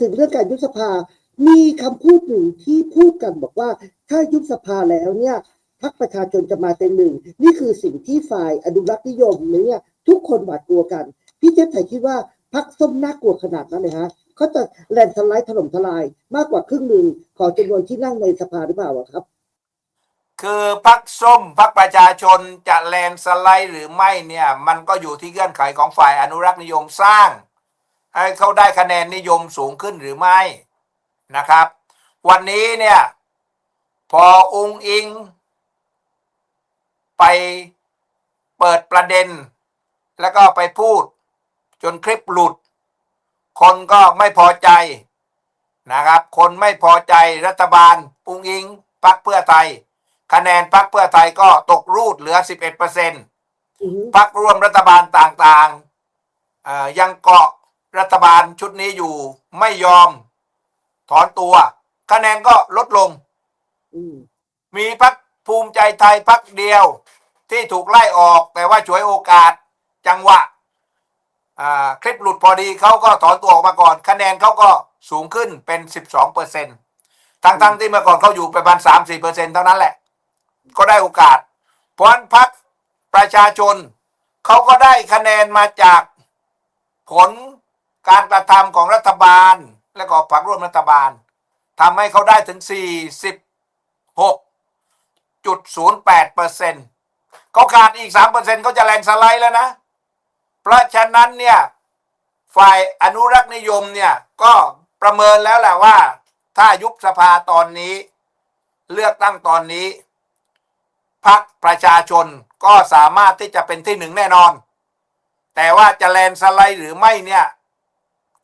ถึงเรื่องการยุบสภา มีคำพูดหนึ่งที่พูดกันบอกว่า ถ้ายุบสภาแล้วเนี่ยพรรคประชาชนจะมาเต็มหนึ่ง นี่คือสิ่งที่ฝ่ายอนุรักษ์นิยมเนี่ยทุกคนหวาดกลัวกัน พี่เจ๊ไทยคิดว่าพรรคส้มน่ากลัวขนาดนั้นเลยฮะเขาจะแลนด์สไลด์ถล่มทลายมากกว่าครึ่งหนึ่งของจำนวนที่นั่งในสภาหรือเปล่าครับ คือพักส้มพักประชาชนจะแลนด์สไลด์หรือไม่เนี่ย มันก็อยู่ที่เงื่อนไขของฝ่ายอนุรักษ์นิยมสร้าง ให้เขาได้คะแนนนิยมสูงขึ้นหรือไม่นะครับ วันนี้เนี่ย พอองค์อิง ไปเปิดประเด็น แล้วก็ไปพูด จนคลิปหลุด คนก็ไม่พอใจนะครับ คนไม่พอใจรัฐบาลอุงอิงพักเพื่อไทย คะแนนพักเพื่อไทยก็ตกรูดเหลือ 11เปอร์เซ็นต์อือฮึพักร่วมรัฐบาลต่างๆเอ่อยังเกาะ รัฐบาลชุดนี้อยู่ไม่ยอม ถอนตัว คะแนนก็ลดลงอืมมีพักภูมิใจไทยพักเดียว ที่ถูกไล่ออก แต่ว่าฉวยโอกาสจังหวะอ่าคลิปหลุดพอดีเขาก็ถอนตัวออกมาก่อน คะแนนเขาก็สูงขึ้นเป็น 12เปอร์เซ็นต์ทั้งๆที่เมื่อก่อนเขาอยู่ประมาณ 3-4เปอร์เซ็นต์เท่านั้นแหละ ก็ได้โอกาส เพราะฉะนั้นพักประชาชนเขาก็ได้คะแนนมาจากผล การกระทำของรัฐบาลและก็พรรคร่วมรัฐบาลทำให้เขาได้ถึง 46.08เปอร์เซ็นต์เขาขาดอีก3เปอร์เซ็นต์เขาจะแลนด์สไลด์แล้วนะ เพราะฉะนั้นเนี่ยฝ่ายอนุรักษ์นิยมเนี่ยก็ประเมินแล้วแหละว่า ถ้ายุบสภาตอนนี้ เลือกตั้งตอนนี้พักประชาชนก็สามารถที่จะเป็นที่หนึ่งแน่นอน แต่ว่าจะแลนสไลด์หรือไม่เนี่ย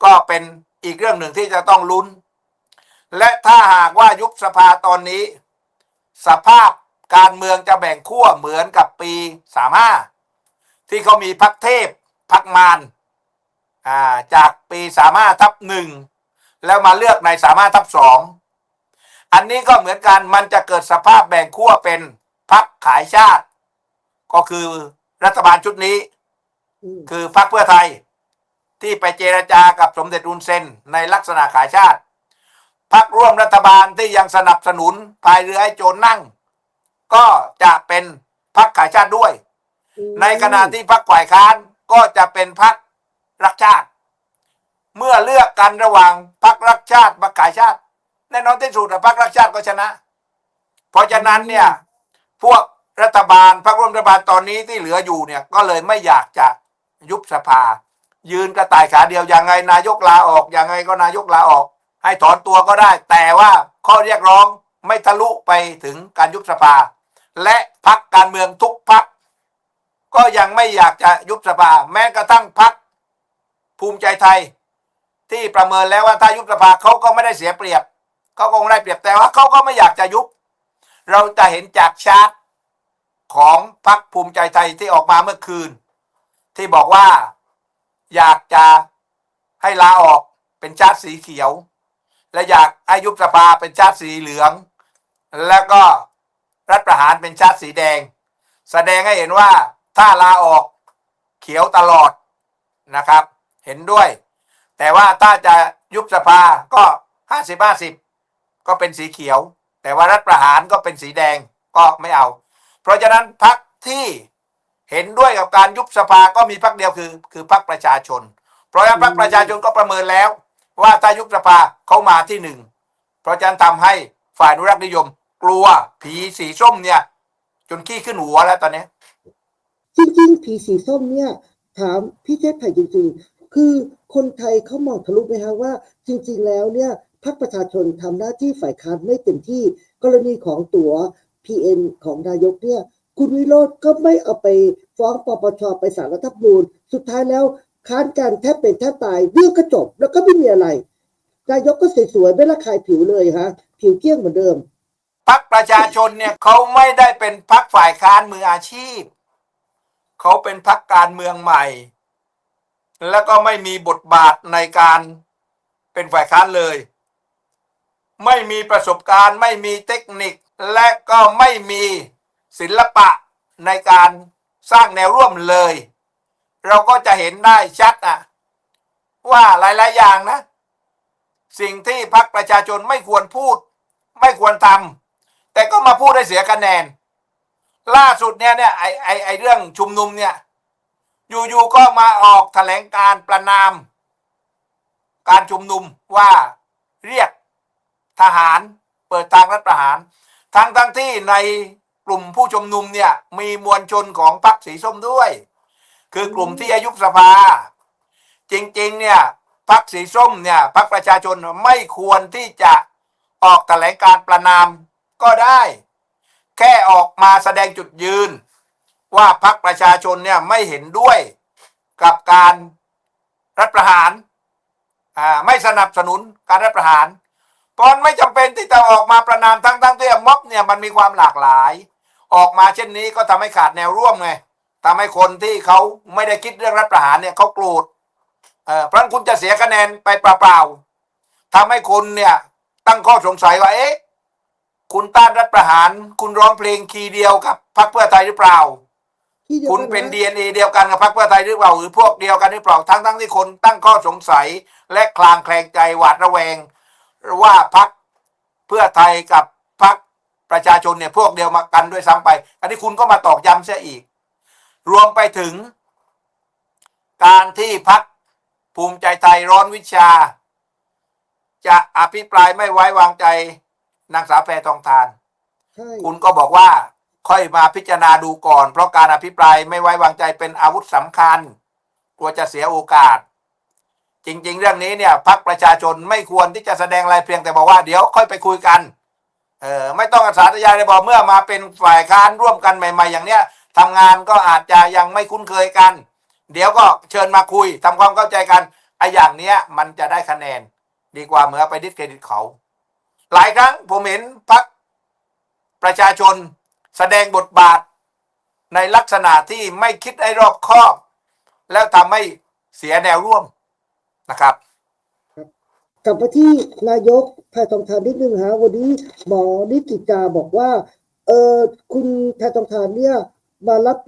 ก็เป็นอีกเรื่องหนึ่งที่จะต้องลุ้น และถ้าหากว่ายุบสภาตอนนี้ สภาพการเมืองจะแบ่งขั้วเหมือนกับปี 35 ที่เขามีพักเทพพักมารอ่าจากปี35ทับหนึ่งแล้วมาเลือกใน35ทับสองอันนี้ก็เหมือนกันมันจะเกิดสภาพแบ่งขั้วเป็นพักขายชาติ ก็คือรัฐบาลชุดนี้อืมคือพรรคเพื่อไทย ที่ไปเจรจากับสมเด็จอุนเซนในลักษณะขายชาติพรรคร่วมรัฐบาลที่ยังสนับสนุนพายเรือให้โจรนั่ง ก็จะเป็นพรรคขายชาติด้วย ในขณะที่พรรคฝ่ายค้านก็จะเป็นพรรครักชาติ เมื่อเลือกกันระหว่างพรรครักชาติพรรคขายชาติแน่นอนที่สุดอะพรรครักชาติก็ชนะ เพราะฉะนั้นเนี่ยพวกรัฐบาลพรรคร่วมรัฐบาลตอนนี้ที่เหลืออยู่เนี่ยก็เลยไม่อยากจะยุบสภา ยืนกระต่ายขาเดียวยังไงนายกลาออกยังไงก็นายกลาออก ให้ถอนตัวก็ได้ แต่ว่าข้อเรียกร้องไม่ทะลุไปถึงการยุบสภา และพักการเมืองทุกพักก็ยังไม่อยากจะยุบสภา แม้กระทั่งพักภูมิใจไทย ที่ประเมินแล้วว่าถ้ายุบสภาเขาก็ไม่ได้เสียเปรียบเขาคงได้เปรียบแต่ว่าเขาก็ไม่อยากจะยุบ เราจะเห็นจากชาร์ตของพรรคภูมิใจไทยที่ออกมาเมื่อคืน ที่บอกว่า อยากจะให้ลาออกเป็นชาติสีเขียว และอยากให้ยุบสภาเป็นชาติสีเหลือง แล้วก็รัฐประหารเป็นชาติสีแดง แสดงให้เห็นว่าถ้าลาออกเขียวตลอดนะครับ เห็นด้วย แต่ว่าถ้าจะยุบสภาก็ห้าสิบห้าสิบก็เป็นสีเขียว แต่ว่ารัฐประหารก็เป็นสีแดงก็ไม่เอา เพราะฉะนั้นพักที่ เห็นด้วยกับการยุบสภาก็มีพักเดียวคือ คือพักประชาชน เพราะฉะนั้นพักประชาชนก็ประเมินแล้ว ว่าถ้ายุบสภาเขามาที่หนึ่งเพราะฉะนั้นทำให้ฝ่ายอนุรักษ์นิยม กลัวผีสีส้มเนี่ย จนขี้ขึ้นหัวแล้วตอนนี้ จริงๆ ผีสีส้มเนี่ย ถามพี่เจ๊ไผ่จริง ๆ คือคนไทยเขามองทะลุไหมฮะว่า จริง ๆ แล้วเนี่ยพรรคประชาชนทำหน้าที่ฝ่ายค้านไม่เต็มที่ กรณีของตั๋ว PN ของนายกเนี่ย คุณวิโรธก็ไม่เอาไปฟ้องปปชไปศาลรัฐธรรมนูญสุดท้ายแล้วค้านกันแทบเป็นแทบตายเรื่องก็จบแล้วก็ไม่มีอะไรนายกก็สวยๆไม่ระคายผิวเลยฮะผิวเกี้ยงเหมือนเดิมพักประชาชนเนี่ยเขาไม่ได้เป็นพักฝ่ายค้านมืออาชีพ เขาเป็นพักการเมืองใหม่ แล้วก็ไม่มีบทบาทในการเป็นฝ่ายค้านเลย ไม่มีประสบการณ์ ไม่มีเทคนิคและก็ไม่มี ศิลปะในการสร้างแนวร่วมเลย เราก็จะเห็นได้ชัดอะว่าหลาย ๆ อย่างนะ สิ่งที่พรรคประชาชนไม่ควรพูด ไม่ควรทำแต่ก็มาพูดให้เสียคะแนน ล่าสุดเนี่ยเนี่ยไอไอไอเรื่องชุมนุมเนี่ยอยู่ๆก็มาออกแถลงการประนาม การชุมนุมว่าเรียกทหารเปิดทางรัฐประหาร ทั้งทั้งที่ใน กลุ่มผู้ชุมนุมเนี่ยมีมวลชนของพรรคสีส้มด้วย คือกลุ่มที่อายุสภา จริงๆเนี่ยพรรคสีส้มเนี่ยพรรคประชาชนไม่ควรที่จะออกแถลงการประนามก็ได้ แค่ออกมาแสดงจุดยืน ว่าพรรคประชาชนเนี่ยไม่เห็นด้วยกับการรัฐประหารอ่าไม่สนับสนุนการรัฐประหารเพราะไม่จำเป็นที่จะออกมาประนามทั้งทั้งๆที่ม็อบเนี่ยมันมีความหลากหลาย ออกมาเช่นนี้ก็ทำให้ขาดแนวร่วมไงทำให้คนที่เขาไม่ได้คิดเรื่องรัฐประหารเนี่ยเขาโกรธเอ่อเพราะฉะนั้นคุณจะเสียคะแนนไปเปล่าๆทำให้คนเนี่ยตั้งข้อสงสัยว่าเอ๊ะคุณต้านรัฐประหาร คุณร้องเพลงคีย์เดียวกับพรรคเพื่อไทยหรือเปล่าที่ดียวคุณกัะเป็นดีเอ็นเอเดียวกันกับพรรคเพื่อไทยหรือเปล่าหรือพวกเดียวกันหรือเปล่าทั้งทั้งที่คนตั้งข้อสงสัยและคลางแคลงใจหวาดระแวง ว่าพรรคเพื่อไทยกับพรรค ประชาชนเนี่ยพวกเดียวมากันด้วยซ้ำไป อันนี้คุณก็มาตอกย้ำเสียอีก รวมไปถึง การที่พรรคภูมิใจไทยร้อนวิชา จะอภิปรายไม่ไว้วางใจนางสาวแพทองทานใช่คุณก็บอกว่าค่อยมาพิจารณาดูก่อน เพราะการอภิปรายไม่ไว้วางใจเป็นอาวุธสำคัญ กลัวจะเสียโอกาส จริง ๆ เรื่องนี้เนี่ยพรรคประชาชนไม่ควรที่จะแสดงอะไรเพียงแต่บอกว่าเดี๋ยวค่อยไปคุยกัน เออไม่ต้องอาสาทยายเลยบอกเมื่อมาเป็นฝ่ายค้านร่วมกันใหม่ ๆ อย่างเนี้ยทำงานก็อาจจะยังไม่คุ้นเคยกัน เดี๋ยวก็เชิญมาคุยทำความเข้าใจกันไอ้อย่างเนี้ยมันจะได้คะแนน ดีกว่าเหมือไปดิสเครดิตเขา หลายครั้งผมเห็นพรรคประชาชนแสดงบทบาท ในลักษณะที่ไม่คิดให้รอบคอบ แล้วทำให้เสียแนวร่วมนะครับ กลับมาที่นายกแพทองทานนิดนึงฮะวันนี้หมอนิติจาบอกว่าเออคุณแพทองทานเนี่ยมารับ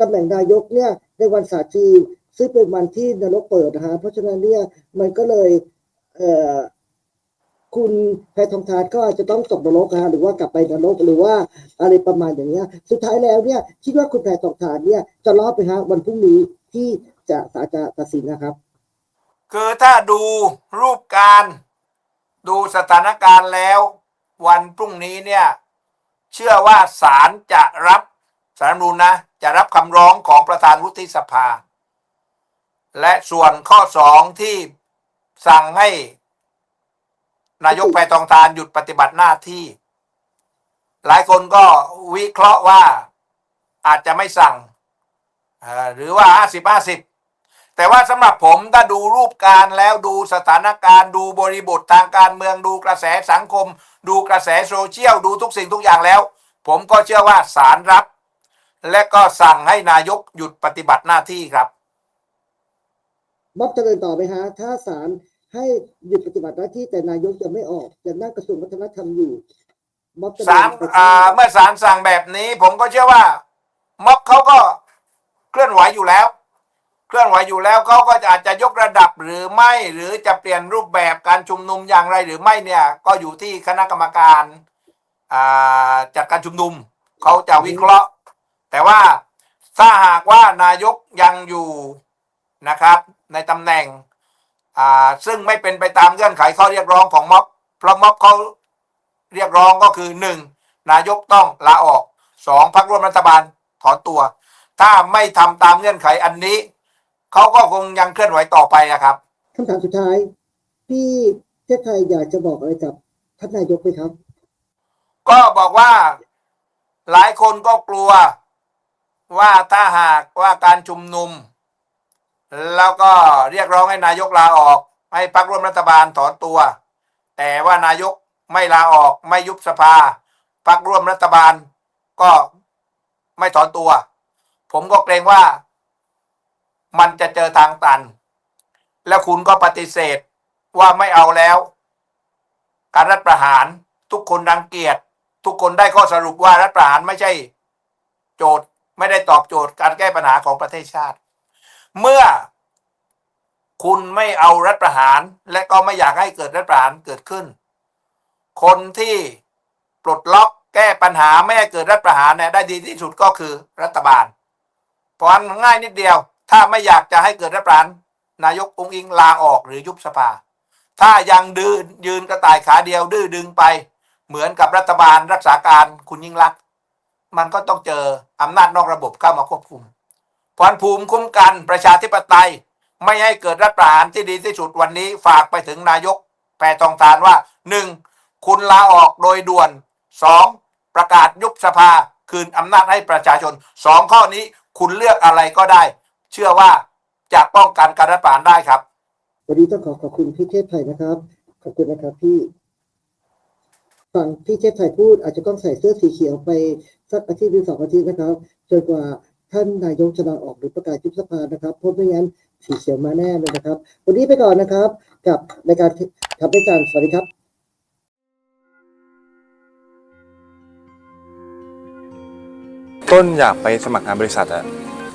ตำแหน่งนายกเนี่ยในวันศาสตร์จีนซึ่งเป็นวันที่นรกเปิดนะฮะเพราะฉะนั้นเนี่ยมันก็เลยเออคุณแพทองทานก็อาจจะต้องตกนรกนะฮะหรือว่ากลับไปนรกหรือว่าอะไรประมาณอย่างเงี้ย สุดท้ายแล้วเนี่ยคิดว่าคุณแพทองทานเนี่ยจะรอดไปฮะวันพรุ่งนี้ที่จะศาลจะตัดสินนะครับ คือถ้าดูรูปการดูสถานการณ์แล้ว วันพรุ่งนี้เนี่ย เชื่อว่าศาลจะรับสารรัฐธรรมนูญนะจะรับคำร้องของประธานวุฒิสภา และส่วนข้อสองที่สั่งให้ นายกแพทองทานหยุดปฏิบัติหน้าที่ หลายคนก็วิเคราะห์ว่าอาจจะไม่สั่ง หรือว่าห้าสิบห้าสิบ แต่ว่าสำหรับผมถ้าดูรูปการณ์แล้วดูสถานการณ์ดูบริบททางการเมืองดูกระแสสังคม ดูกระแสโซเชียลดูทุกสิ่งทุกอย่างแล้ว ผมก็เชื่อว่าศาลรับ และก็สั่งให้นายกหยุดปฏิบัติหน้าที่ครับม็อบจะเดินต่อไหมฮะถ้าศาลให้หยุดปฏิบัติหน้าที่แต่นายกจะไม่ออกจะนั่งกระทรวงวัฒนธรรมอยู่ม็อบจะเดิศาลนไปอ่าเมื่อศาลสั่งแบบนี้ ผมก็เชื่อว่าม็อบเขาก็เคลื่อนไหวอยู่แล้ว เคลื่อนไหวอยู่แล้วเขาก็อาจจะยกระดับหรือไม่หรือจะเปลี่ยนรูปแบบการชุมนุมอย่างไรหรือไม่เนี่ยก็อยู่ที่คณะกรรมการาจัดการชุมนุมเขาจะวิเคราะห์ แต่ว่าถ้าหากว่านายกยังอยู่นะครับ ในตำแหน่งซึ่งไม่เป็นไปตามเงื่อนไขข้อเรียกร้องของม็อบเพราะม็อบเขาเรียกร้องก็คือหนึ่งนายกต้องลาออกสองพักร่วมรัฐบาลถอนตัว ถ้าไม่ทำตามเงื่อนไขอันนี้ เขาก็คงยังเคลื่อนไหวต่อไปนะครับคำถามสุดท้าย พี่เทพไทยอยากจะบอกอะไรกับท่านนายกไหมครับ ก็บอกว่าหลายคนก็กลัวว่าถ้าหากว่าการชุมนุม แล้วก็เรียกร้องให้นายกลาออก ให้พรรคร่วมรัฐบาลถอนตัว แต่ว่านายกไม่ลาออกไม่ยุบสภาพรรคร่วมรัฐบาลก็ไม่ถอนตัว ผมก็เกรงว่า มันจะเจอทางตัน แล้วคุณก็ปฏิเสธว่าไม่เอาแล้ว การรัฐประหารทุกคนรังเกียจทุกคนได้ข้อสรุปว่ารัฐประหารไม่ใช่ โจทย์ไม่ได้ตอบโจทย์การแก้ปัญหาของประเทศชาติ เมื่อคุณไม่เอารัฐประหาร และก็ไม่อยากให้เกิดรัฐประหารเกิดขึ้น คนที่ปลดล็อกแก้ปัญหาไม่ให้เกิดรัฐประหารเนี่ยได้ดีที่สุดก็คือรัฐบาลเพราะง่ายนิดเดียว ถ้าไม่อยากจะให้เกิดรัฐประหารนายกองค์อิงลาออกหรือยุบสภา ถ้ายังดืนยืนกระต่ายขาเดียวดื้อดึงไป เหมือนกับรัฐบาลรักษาการคุณยิ่งรัก มันก็ต้องเจออำนาจนอกระบบเข้ามาควบคุมพรานภูมิคุ้มกันประชาธิปไตย ไม่ให้เกิดรัฐประหารที่ดีที่สุดวันนี้ฝากไปถึงนายกแปรทองทานว่าหนึ่งคุณลาออกโดยด่วนสองประกาศยุบสภาคืนอำนาจให้ประชาชนสองข้อนี้คุณเลือกอะไรก็ได้ เชื่อว่าจะป้องกันการรัฐประหารได้ครับ วันนี้ต้องขอขอบคุณพี่เทพไทยนะครับ ขอบคุณนะครับพี่ฟังพี่เทพไทยพูดอาจจะต้องใส่เสื้อสีเขียวไปสักอาทิตย์หรือสองอาทิตย์นะครับจนกว่าท่านนายกจะลาออกหรือประกาศยุบสภานะครับเพราะไม่งั้นสีเขียวมาแน่เลยนะครับ วันนี้ไปก่อนนะครับ กับรายการทำได้จานสวัสดีครับต้นอยากไปสมัครงานบริษัทอะ